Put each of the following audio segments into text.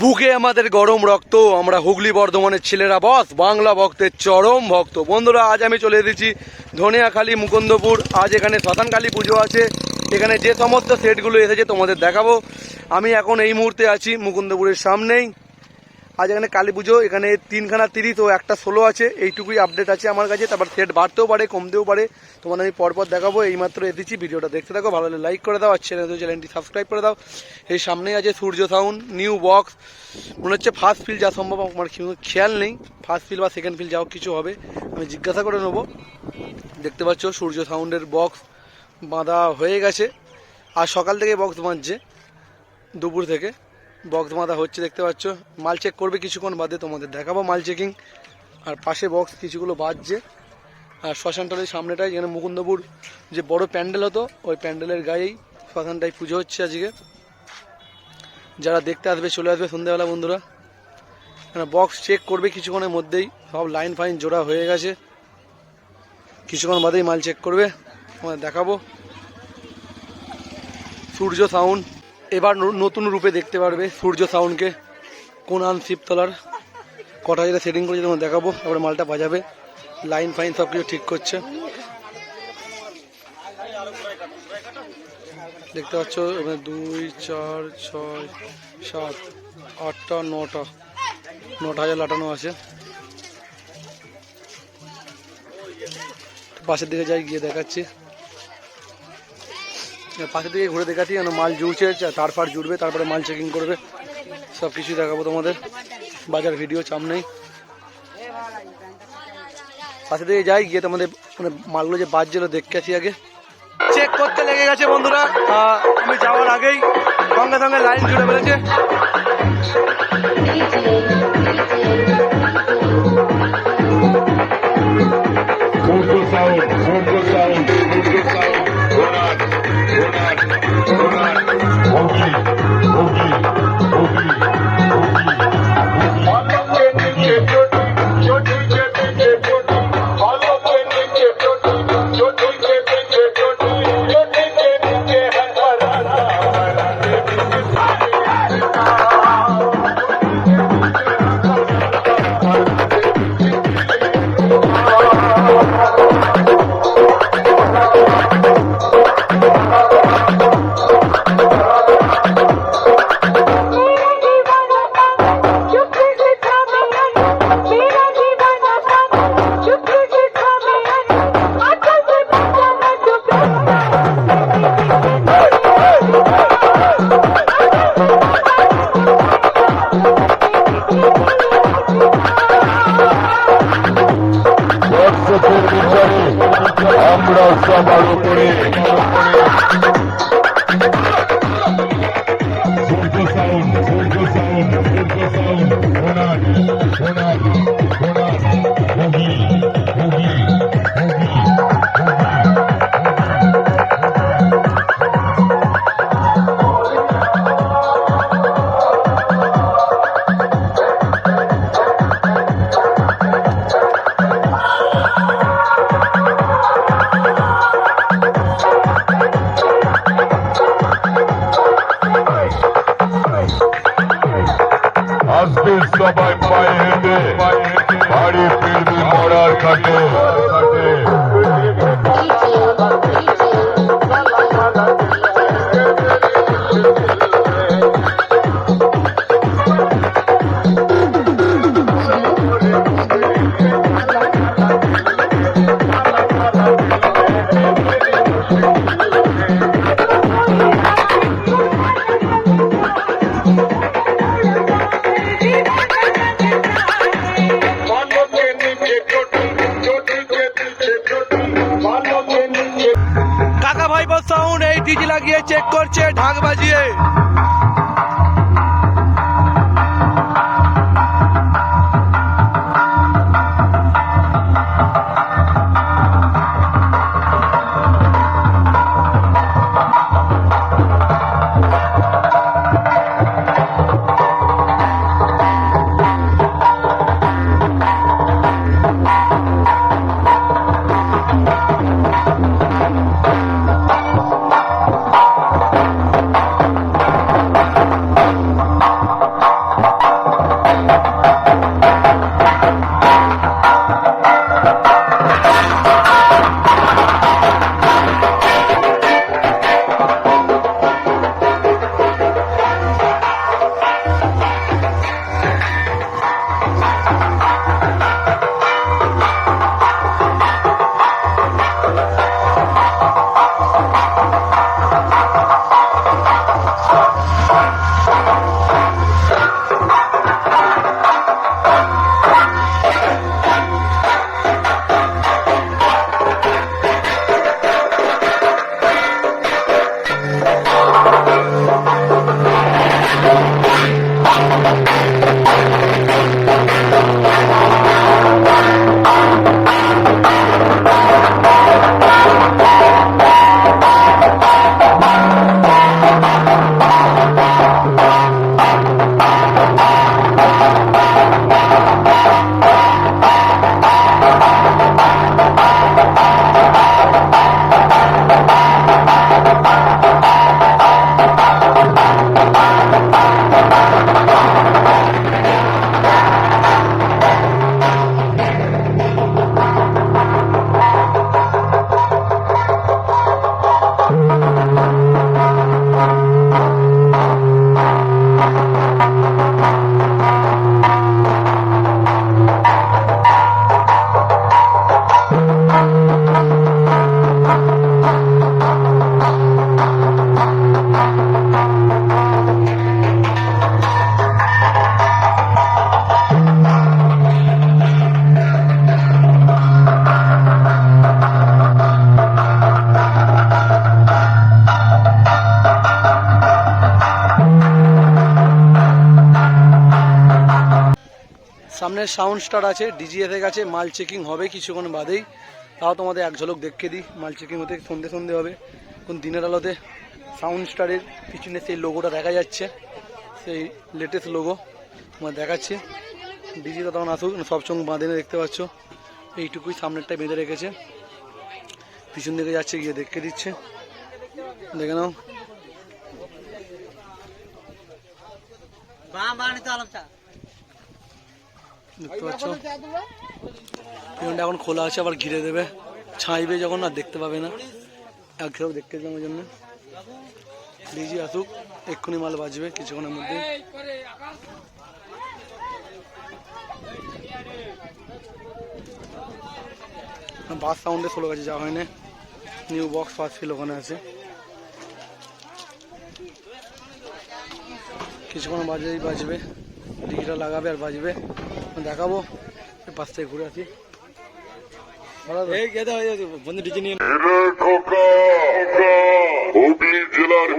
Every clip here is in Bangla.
বুকে আমাদের গরম রক্ত, আমরা হুগলি বর্ধমানের ছেলেরা বস, বাংলা ভক্তের চরম ভক্ত। বন্ধুরা, আজ আমি চলে এসেছি ধনিয়াখালী, মুকুন্দপুর। আজ এখানে শ্মশানকালী পুজো আছে। এখানে যে সমস্ত সেটগুলো এসেছে তোমাদের দেখাবো। আমি এখন এই মুহূর্তে আছি মুকুন্দপুরের সামনেই। আজ এখানে কালী পুজো, এখানে তিনখানা তিরিশ ও একটা ষোলো আছে, এইটুকুই আপডেট আছে আমার কাছে। তারপর সেট বাড়তেও পারে, কমতেও পারে। তোমাদের আমি পরপর দেখাবো, এইমাত্র এসেছি, ভিডিওটা দেখতে থাকো, ভালো লাইক করে দাও, আর চ্যানেল চ্যানেলটি সাবস্ক্রাইব করে দাও। এই সামনেই আছে সূর্য সাউন্ড নিউ বক্স মনে হচ্ছে ফার্স্ট ফিল যা সম্ভব, আমার খেয়াল নেই। ফার্স্ট ফিল বা সেকেন্ড ফিল যাও কিছু হবে, আমি জিজ্ঞাসা করে নেব। দেখতে পাচ্ছ, সূর্য সাউন্ডের বক্স বাঁধা হয়ে গেছে। আর সকাল থেকে বক্স বাঁধছে, দুপুর থেকে। বক্স বাঁধা হচ্ছে, দেখতে পাচ্ছ। মাল চেক করবে কিছুক্ষণ বাদে তোমাদের দেখাবো মাল চেকিং আর পাশে বক্স কিছুগুলো বাজছে। আর শ্মশানটার সামনেটাই যেখানে মুকুন্দপুর যে বড় প্যান্ডেল হতো, ওই প্যান্ডেলের গায়েই শ্মশানটাই পুজো হচ্ছে আজকে। যারা দেখতে আসবে, চলে আসবে সন্ধ্যাবেলা বন্ধুরা। বক্স চেক করবে কিছুক্ষণের মধ্যেই, সব লাইন ফাইন জোড়া হয়ে গেছে। কিছুক্ষণ বাদেই মাল চেক করবে, তোমাদের দেখাবো। সূর্য সাউন্ড এবার নতুন রূপে দেখতে পারবে সূর্য সাউন্ডকে কোনান শিবতলার। কটা যেটা সেটিং করেছে তোমার দেখাবো। তারপরে মালটা বাজাবে। লাইন ফাইন সব কিছু ঠিক করছে। দেখতে পাচ্ছ এখানে দুই, চার, ছয়, সাত, আটটা, নটা। নটা হাজার লাটানো আছে। পাশের দিকে যাই, গিয়ে দেখাচ্ছি। পাশে দিকে ঘুরে দেখাচ্ছি যেন মাল জুড়ছে তার ফার জুড়বে, তারপরে মাল চেকিং করবে। সব কিছুই দেখাবো তোমাদের। বাজার ভিডিও চাপ নেই পাশে দিকে যাই, গিয়ে তোমাদের মানে মালগুলো যে বাজছিল দেখতে আসি আগে। চেক করতে লেগে গেছে বন্ধুরা। আমি যাওয়ার আগেই সঙ্গে সঙ্গে লাইন জুড়ে ফেলেছে। আসবে সবাই পায়ে হেঁটে বাড়ি ফিরবি মরার খাটে। Thank you. সামনে সাউন্ড স্টার আছে ডিজিএফ গেছে, মাল চেকিং হবে কিছুক্ষণ বাদেই। তাও তোমাদের এক ঝলক দেখিয়ে দিই, মাল চেকিং হতে সন্ধে সন্ধে হবে। কোন দিনের আলোতে সাউন্ড স্টারের পিছনে সেই লোগোটা দেখা যাচ্ছে, সেই লেটেস্ট লোগো তোমার দেখাচ্ছি। ডিজিটা তখন আসুক, সব সঙ্গে বাঁধে দেখতে পাচ্ছ। এইটুকুই সামনেরটা বেঁধে রেখেছে। পিছন দিকে যাচ্ছে, গিয়ে দেখে দিচ্ছে। দেখে নাও। দেখতে পাচ্ছ? পিছনটা এখন খোলা আছে আবার ঘিরে দেবে। ছাইবে যখন আর দেখতে পাবে না। এক ঝলক দেখতে ওই জন্য। ডিজি আসুক এক্ষুনি মাল বাজবে কিছুক্ষণের মধ্যে। বাস সাউন্ডে ষোলো কাছে যাওয়া হয় না নিউ বক্স ফার্স্ট ফিল ওখানে আছে। কিছুক্ষণ বাজেই বাজবে। ডিজিটা লাগাবে আর বাজবে। দেখাবো। পাশ থেকে ঘুরে আসি। হুগলি জেলার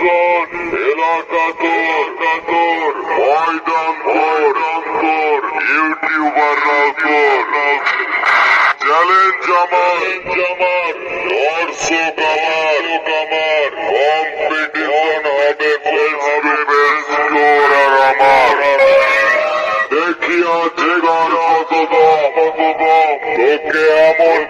সাথে এলাকা তোর ময়দান তোর তোর। চ্যালেঞ্জ আমার আমার, দর্শক আমার আমার কম্পিটিশন হবে ফেস টু ফেস তোর আর আমার। দেখি আছে গান কত তোকে এমন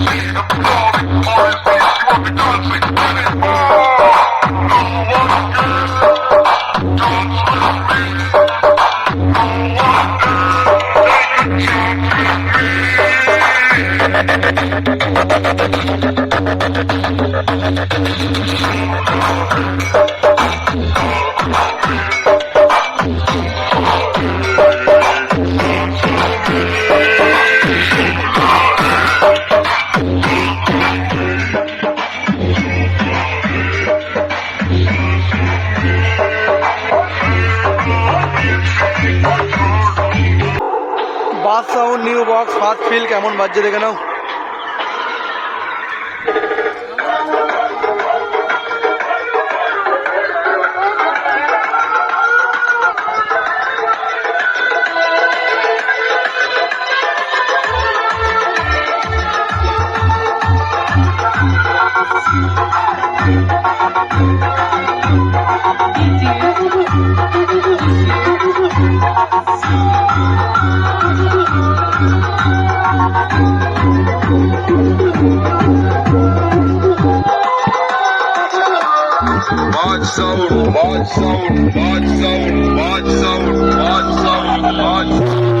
Eu tô বাদ ফিল কেমন বাজছে দেখে নাও। Mod zone, mod zone, mod zone, mod zone, mod zone, mod zone.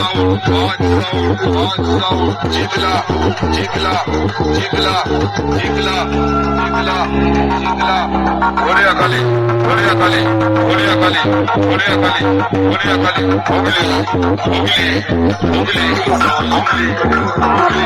জিগলা জিগলা জিগলা জিগলা জিগলা জিগলা ঘরে আকালি ঘরে আকালি ঘরে আকালি ঘরে আকালি ঘরে আকালি হুগলি হুগলি হুগলি হুগলি